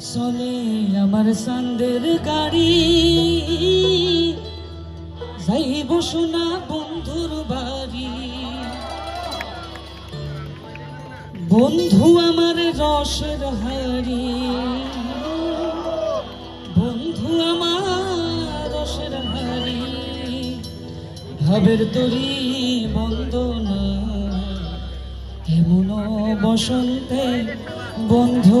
চলে আমার সন্দের গাড়ি। যাইব সোনা বন্ধুর বাড়ি। বন্ধু আমার রসের হাড়ি। বন্ধু আমার রসের হাড়ি। ভাবের তরি বন্দনা। এমন বসন্তে বন্ধু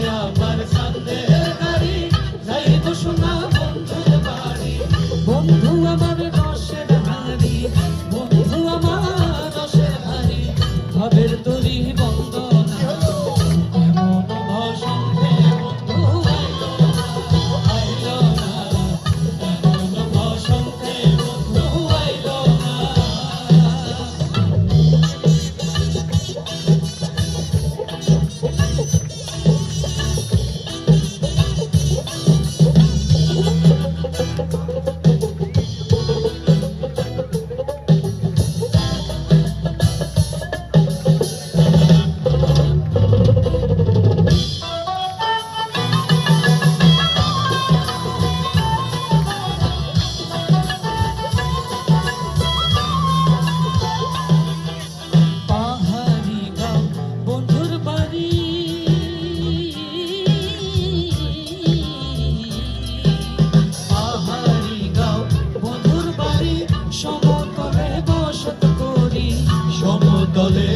canto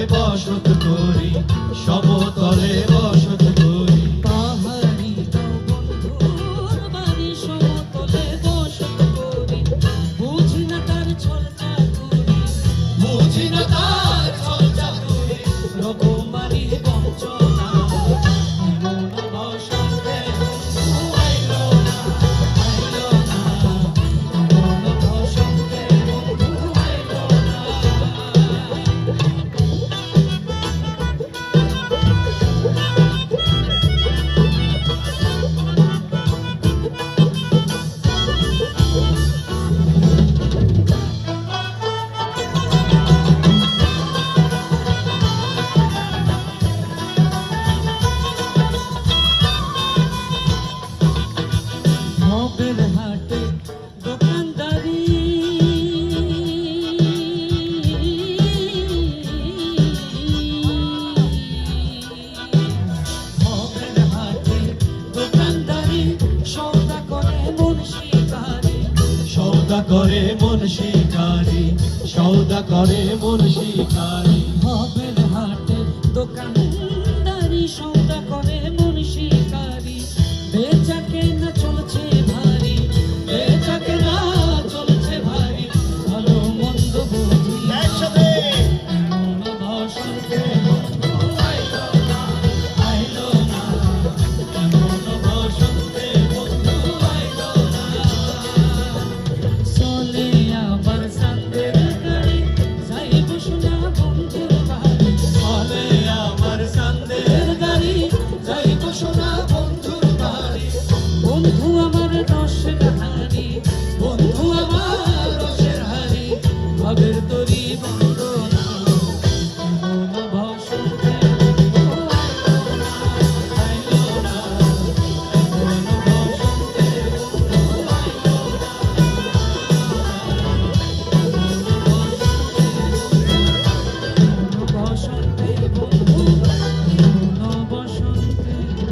কায়দা করে মন শিকারি ভবের হাটে দোকানদারি সৌদা করে। ভাবের তরি